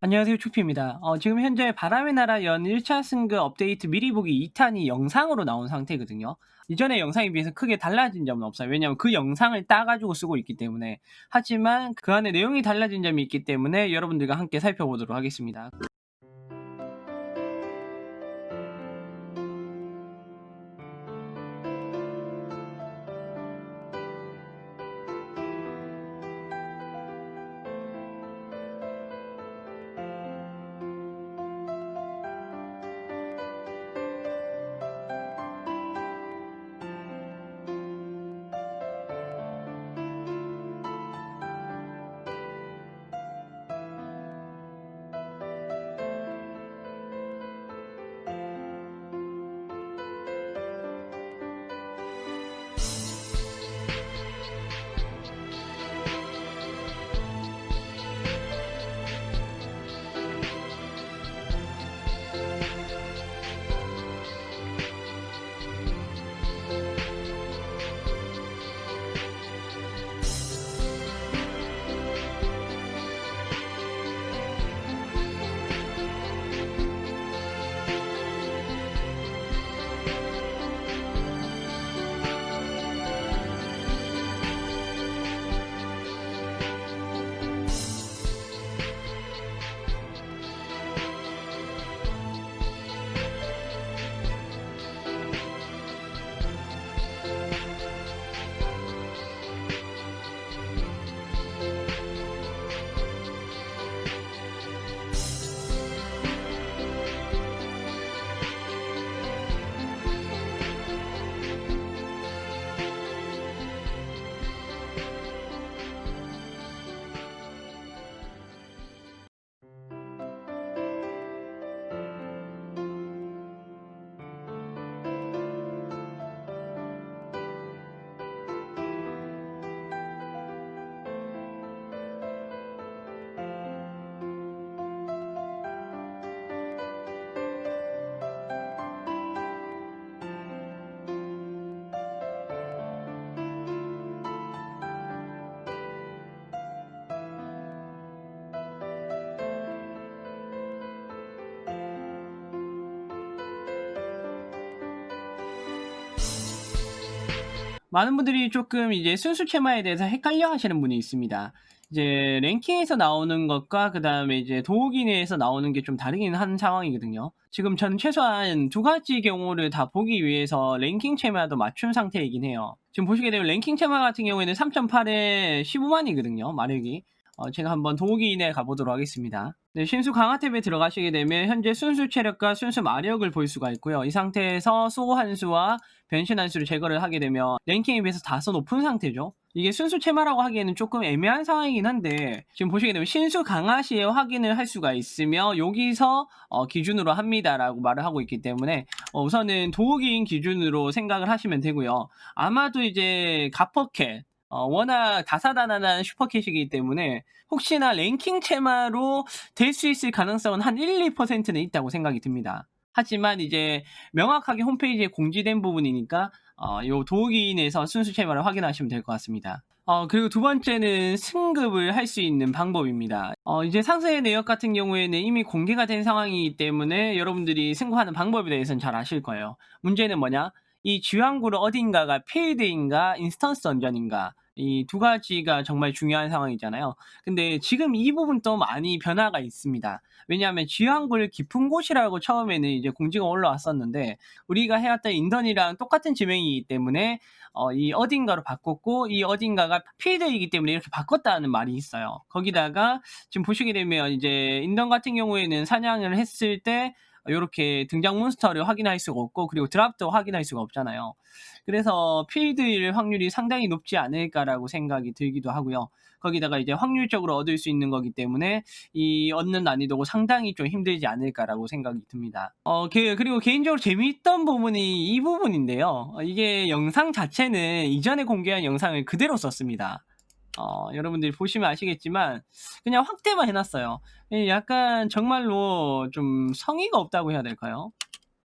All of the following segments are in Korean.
안녕하세요 추피입니다. 어, 지금 현재 바람의 나라 연 1차 승급 업데이트 미리 보기 2탄이 영상으로 나온 상태거든요. 이전의 영상에 비해서 크게 달라진 점은 없어요. 왜냐하면 그 영상을 따가지고 쓰고 있기 때문에. 하지만 그 안에 내용이 달라진 점이 있기 때문에 여러분들과 함께 살펴보도록 하겠습니다. 많은 분들이 조금 이제 순수 체마에 대해서 헷갈려 하시는 분이 있습니다. 이제 랭킹에서 나오는 것과 그 다음에 이제 도우기내에서 나오는 게 좀 다르긴 한 상황이거든요. 지금 저는 최소한 두 가지 경우를 다 보기 위해서 랭킹 체마도 맞춘 상태이긴 해요. 지금 보시게 되면 랭킹 체마 같은 경우에는 3.8에 15만이거든요. 마력이. 어, 제가 한번 도우기내 가보도록 하겠습니다. 네, 신수 강화 탭에 들어가시게 되면 현재 순수 체력과 순수 마력을 볼 수가 있고요. 이 상태에서 소 한수와 변신 한수를 제거를 하게 되면 랭킹에 비해서 다소 높은 상태죠. 이게 순수 체마라고 하기에는 조금 애매한 상황이긴 한데 지금 보시게 되면 신수 강화 시에 확인을 할 수가 있으며 여기서 어, 기준으로 합니다라고 말을 하고 있기 때문에 어, 우선은 도우기인 기준으로 생각을 하시면 되고요. 아마도 이제 가퍼캣 어, 워낙 다사다난한 슈퍼캣이기 때문에 혹시나 랭킹 체마로 될 수 있을 가능성은 한 1, 2%는 있다고 생각이 듭니다. 하지만 이제 명확하게 홈페이지에 공지된 부분이니까 어, 요 도우기인에서 순수 체마를 확인하시면 될 것 같습니다. 어, 그리고 두 번째는 승급을 할 수 있는 방법입니다. 어, 이제 상세의 내역 같은 경우에는 이미 공개가 된 상황이기 때문에 여러분들이 승급하는 방법에 대해서는 잘 아실 거예요. 문제는 뭐냐? 이 지왕구를 어딘가가 필드인가 인스턴스 던전인가 이 두 가지가 정말 중요한 상황이잖아요. 근데 지금 이 부분도 많이 변화가 있습니다. 왜냐하면 지왕구를 깊은 곳이라고 처음에는 이제 공지가 올라왔었는데 우리가 해왔던 인던이랑 똑같은 지명이기 때문에 어, 이 어딘가로 바꿨고 이 어딘가가 필드이기 때문에 이렇게 바꿨다는 말이 있어요. 거기다가 지금 보시게 되면 이제 인던 같은 경우에는 사냥을 했을 때 이렇게 등장 몬스터를 확인할 수가 없고 그리고 드랍도 확인할 수가 없잖아요. 그래서 필드일 확률이 상당히 높지 않을까라고 생각이 들기도 하고요. 거기다가 이제 확률적으로 얻을 수 있는 거기 때문에 이 얻는 난이도가 상당히 좀 힘들지 않을까라고 생각이 듭니다. 어, 그- 그리고 개인적으로 재미있던 부분이 이 부분인데요. 어, 이게 영상 자체는 이전에 공개한 영상을 그대로 썼습니다. 어, 여러분들이 보시면 아시겠지만 그냥 확대만 해놨어요. 예, 약간 정말로 좀 성의가 없다고 해야 될까요?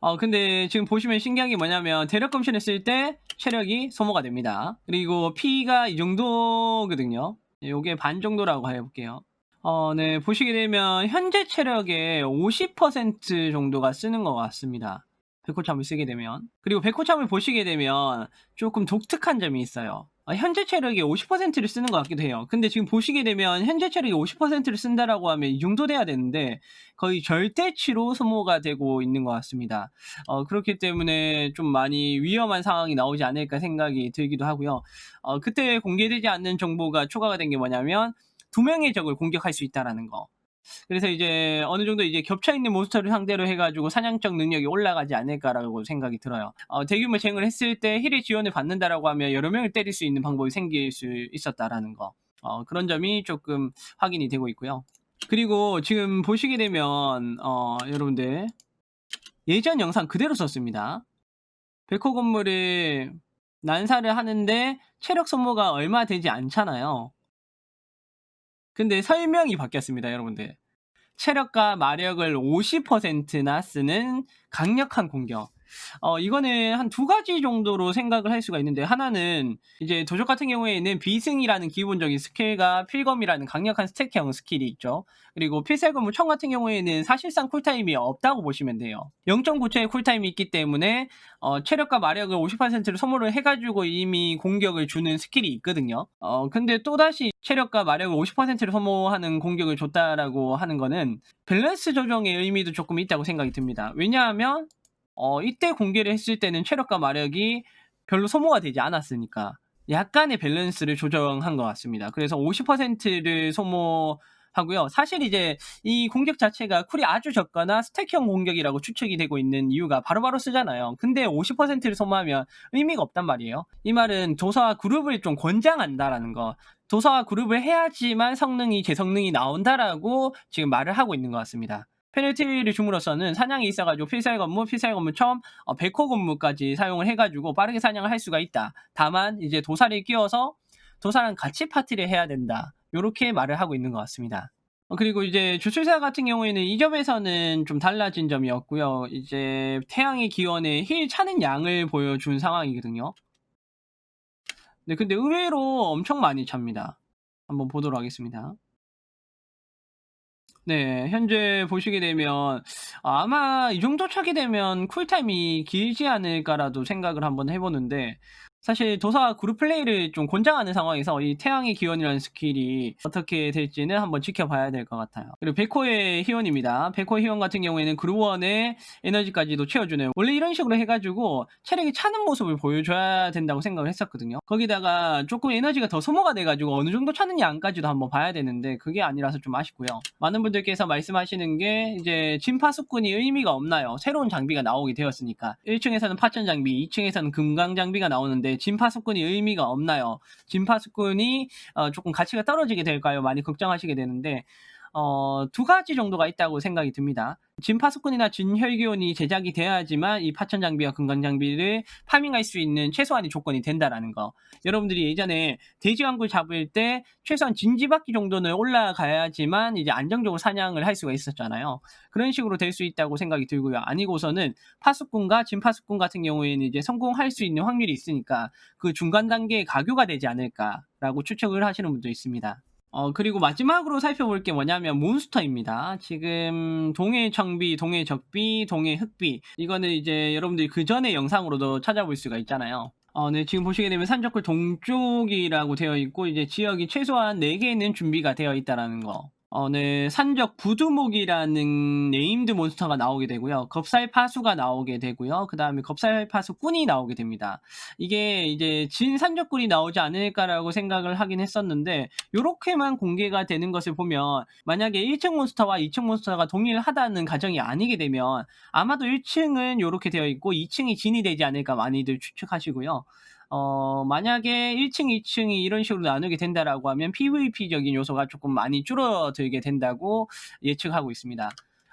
어, 근데 지금 보시면 신기한 게 뭐냐면 대력 검신을 쓸 때 체력이 소모가 됩니다. 그리고 피가 이 정도거든요. 예, 요게 반 정도라고 해볼게요. 어, 네, 보시게 되면 현재 체력의 50% 정도가 쓰는 것 같습니다. 백호참을 쓰게 되면. 그리고 백호참을 보시게 되면 조금 독특한 점이 있어요. 아, 현재 체력의 50%를 쓰는 것 같기도 해요. 근데 지금 보시게 되면 현재 체력의 50%를 쓴다라고 하면 이 정도 돼야 되는데 거의 절대치로 소모가 되고 있는 것 같습니다. 어, 그렇기 때문에 좀 많이 위험한 상황이 나오지 않을까 생각이 들기도 하고요. 어, 그때 공개되지 않는 정보가 추가가 된 게 뭐냐면 두 명의 적을 공격할 수 있다라는 거. 그래서 이제 어느 정도 이제 겹쳐 있는 몬스터를 상대로 해가지고 사냥적 능력이 올라가지 않을까라고 생각이 들어요. 어, 대규모 쟁을 했을 때 힐의 지원을 받는다라고 하면 여러 명을 때릴 수 있는 방법이 생길 수 있었다라는 거. 어, 그런 점이 조금 확인이 되고 있고요. 그리고 지금 보시게 되면 어, 여러분들 예전 영상 그대로 썼습니다. 백호 건물을 난사를 하는데 체력 소모가 얼마 되지 않잖아요. 근데 설명이 바뀌었습니다, 여러분들. 체력과 마력을 50%나 쓰는 강력한 공격. 어, 이거는 한 두 가지 정도로 생각을 할 수가 있는데, 하나는 이제 도적 같은 경우에는 비승이라는 기본적인 스킬과 필검이라는 강력한 스택형 스킬이 있죠. 그리고 필살검 청 같은 경우에는 사실상 쿨타임이 없다고 보시면 돼요. 0.9초의 쿨타임이 있기 때문에, 어, 체력과 마력을 50%를 소모를 해가지고 이미 공격을 주는 스킬이 있거든요. 어, 근데 또다시 체력과 마력을 50%를 소모하는 공격을 줬다라고 하는 거는 밸런스 조정의 의미도 조금 있다고 생각이 듭니다. 왜냐하면 어, 이때 공개를 했을 때는 체력과 마력이 별로 소모가 되지 않았으니까 약간의 밸런스를 조정한 것 같습니다. 그래서 50%를 소모하고요. 사실 이제 이 공격 자체가 쿨이 아주 적거나 스택형 공격이라고 추측이 되고 있는 이유가 바로바로 쓰잖아요. 근데 50%를 소모하면 의미가 없단 말이에요. 이 말은 도서와 그룹을 좀 권장한다라는 거. 도서와 그룹을 해야지만 성능이 제 성능이 나온다라고 지금 말을 하고 있는 것 같습니다. 페널티를 줌으로써는 사냥이 있어가지고 필살 건무, 필살 건무 처음 어, 백호 건무까지 사용을 해가지고 빠르게 사냥을 할 수가 있다. 다만 이제 도사를 끼워서 도사랑 같이 파티를 해야 된다. 이렇게 말을 하고 있는 것 같습니다. 어, 그리고 이제 주술사 같은 경우에는 이 점에서는 좀 달라진 점이었고요. 이제 태양의 기원에 힐 차는 양을 보여준 상황이거든요. 네, 근데 의외로 엄청 많이 찹니다. 한번 보도록 하겠습니다. 네. 현재 보시게 되면 아마 이 정도 차게 되면 쿨타임이 길지 않을까라도 생각을 한번 해 보는데 사실 도사 그룹 플레이를 좀 권장하는 상황에서 이 태양의 기원이라는 스킬이 어떻게 될지는 한번 지켜봐야 될 것 같아요. 그리고 백호의 희원입니다. 백호의 희원 같은 경우에는 그루원의 에너지까지도 채워주는 원래 이런 식으로 해가지고 체력이 차는 모습을 보여줘야 된다고 생각을 했었거든요. 거기다가 조금 에너지가 더 소모가 돼가지고 어느 정도 차는 양까지도 한번 봐야 되는데 그게 아니라서 좀 아쉽고요. 많은 분들께서 말씀하시는 게 이제 진파수꾼이 의미가 없나요? 새로운 장비가 나오게 되었으니까 1층에서는 파천 장비, 2층에서는 금강 장비가 나오는데 진파수꾼이 의미가 없나요? 진파수꾼이 어, 조금 가치가 떨어지게 될까요? 많이 걱정하시게 되는데 어, 두 가지 정도가 있다고 생각이 듭니다. 진파수꾼이나 진혈기온이 제작이 돼야지만 이 파천 장비와 금강 장비를 파밍할 수 있는 최소한의 조건이 된다라는 거. 여러분들이 예전에 돼지왕굴 잡을 때 최소한 진지바퀴 정도는 올라가야지만 이제 안정적으로 사냥을 할 수가 있었잖아요. 그런 식으로 될 수 있다고 생각이 들고요. 아니고서는 파수꾼과 진파수꾼 같은 경우에는 이제 성공할 수 있는 확률이 있으니까 그 중간 단계에 가교가 되지 않을까라고 추측을 하시는 분도 있습니다. 어, 그리고 마지막으로 살펴볼 게 뭐냐면 몬스터입니다. 지금 동해 청비, 동해 적비, 동해 흑비. 이거는 이제 여러분들이 그 전에 영상으로도 찾아볼 수가 있잖아요. 어, 네, 지금 보시게 되면 산적굴 동쪽이라고 되어 있고, 이제 지역이 최소한 4개는 준비가 되어 있다라는 거. 어, 네, 산적 부두목이라는 네임드 몬스터가 나오게 되고요. 겁살 파수가 나오게 되고요. 그 다음에 겁살 파수 꾼이 나오게 됩니다. 이게 이제 진 산적굴이 나오지 않을까라고 생각을 하긴 했었는데 이렇게만 공개가 되는 것을 보면 만약에 1층 몬스터와 2층 몬스터가 동일하다는 가정이 아니게 되면 아마도 1층은 이렇게 되어 있고 2층이 진이 되지 않을까 많이들 추측하시고요. 어, 만약에 1층, 2층이 이런 식으로 나누게 된다라고 하면 PVP적인 요소가 조금 많이 줄어들게 된다고 예측하고 있습니다.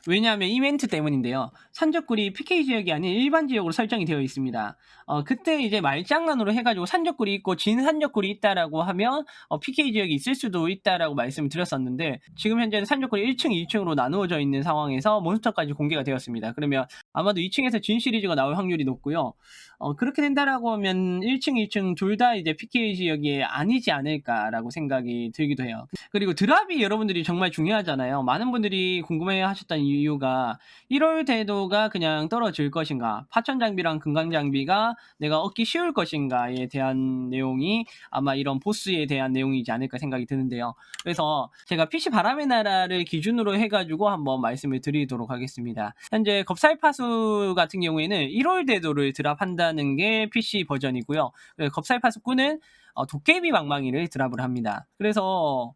왜냐하면 이벤트 때문인데요. 산적굴이 PK 지역이 아닌 일반 지역으로 설정이 되어 있습니다. 어, 그때 이제 말장난으로 해가지고 산적굴이 있고 진 산적굴이 있다라고 하면 어, PK 지역이 있을 수도 있다라고 말씀을 드렸었는데 지금 현재는 산적굴이 1층, 2층으로 나누어져 있는 상황에서 몬스터까지 공개가 되었습니다. 그러면 아마도 2층에서 진 시리즈가 나올 확률이 높고요. 어, 그렇게 된다라고 하면 1층, 2층 둘 다 이제 PK 지역이 아니지 않을까라고 생각이 들기도 해요. 그리고 드랍이 여러분들이 정말 중요하잖아요. 많은 분들이 궁금해 하셨던 이유 가 1월 대도가 그냥 떨어질 것인가, 파천 장비랑 금강 장비가 내가 얻기 쉬울 것인가에 대한 내용이 아마 이런 보스에 대한 내용이지 않을까 생각이 드는데요. 그래서 제가 PC 바람의 나라를 기준으로 해가지고 한번 말씀을 드리도록 하겠습니다. 현재 겁살파수 같은 경우에는 1월 대도를 드랍한다는 게 PC 버전이고요. 그 겁살파수꾼은 어, 도깨비 망망이를 드랍을 합니다. 그래서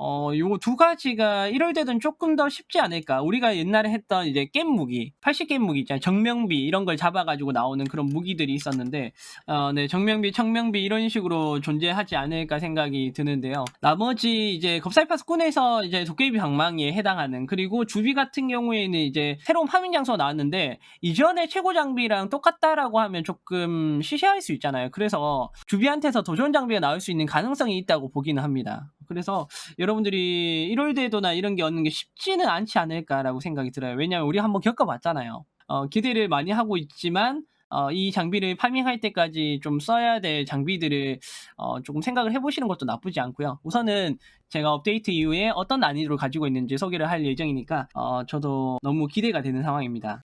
어, 요 두 가지가 1월 되든 조금 더 쉽지 않을까. 우리가 옛날에 했던 이제 겜 무기, 80겜 무기 있잖아요. 정명비 이런 걸 잡아가지고 나오는 그런 무기들이 있었는데, 어, 네, 정명비, 청명비 이런 식으로 존재하지 않을까 생각이 드는데요. 나머지 이제 겁살파스꾼에서 이제 도깨비 방망이에 해당하는 그리고 주비 같은 경우에는 이제 새로운 파밍 장소가 나왔는데 이전에 최고 장비랑 똑같다라고 하면 조금 시시할 수 있잖아요. 그래서 주비한테서 더 좋은 장비가 나올 수 있는 가능성이 있다고 보기는 합니다. 그래서 여러분들이 1월 대도나 이런 게 얻는 게 쉽지는 않지 않을까라고 생각이 들어요. 왜냐하면 우리 한번 겪어봤잖아요. 어, 기대를 많이 하고 있지만 어, 이 장비를 파밍할 때까지 좀 써야 될 장비들을 어, 조금 생각을 해보시는 것도 나쁘지 않고요. 우선은 제가 업데이트 이후에 어떤 난이도를 가지고 있는지 소개를 할 예정이니까 어, 저도 너무 기대가 되는 상황입니다.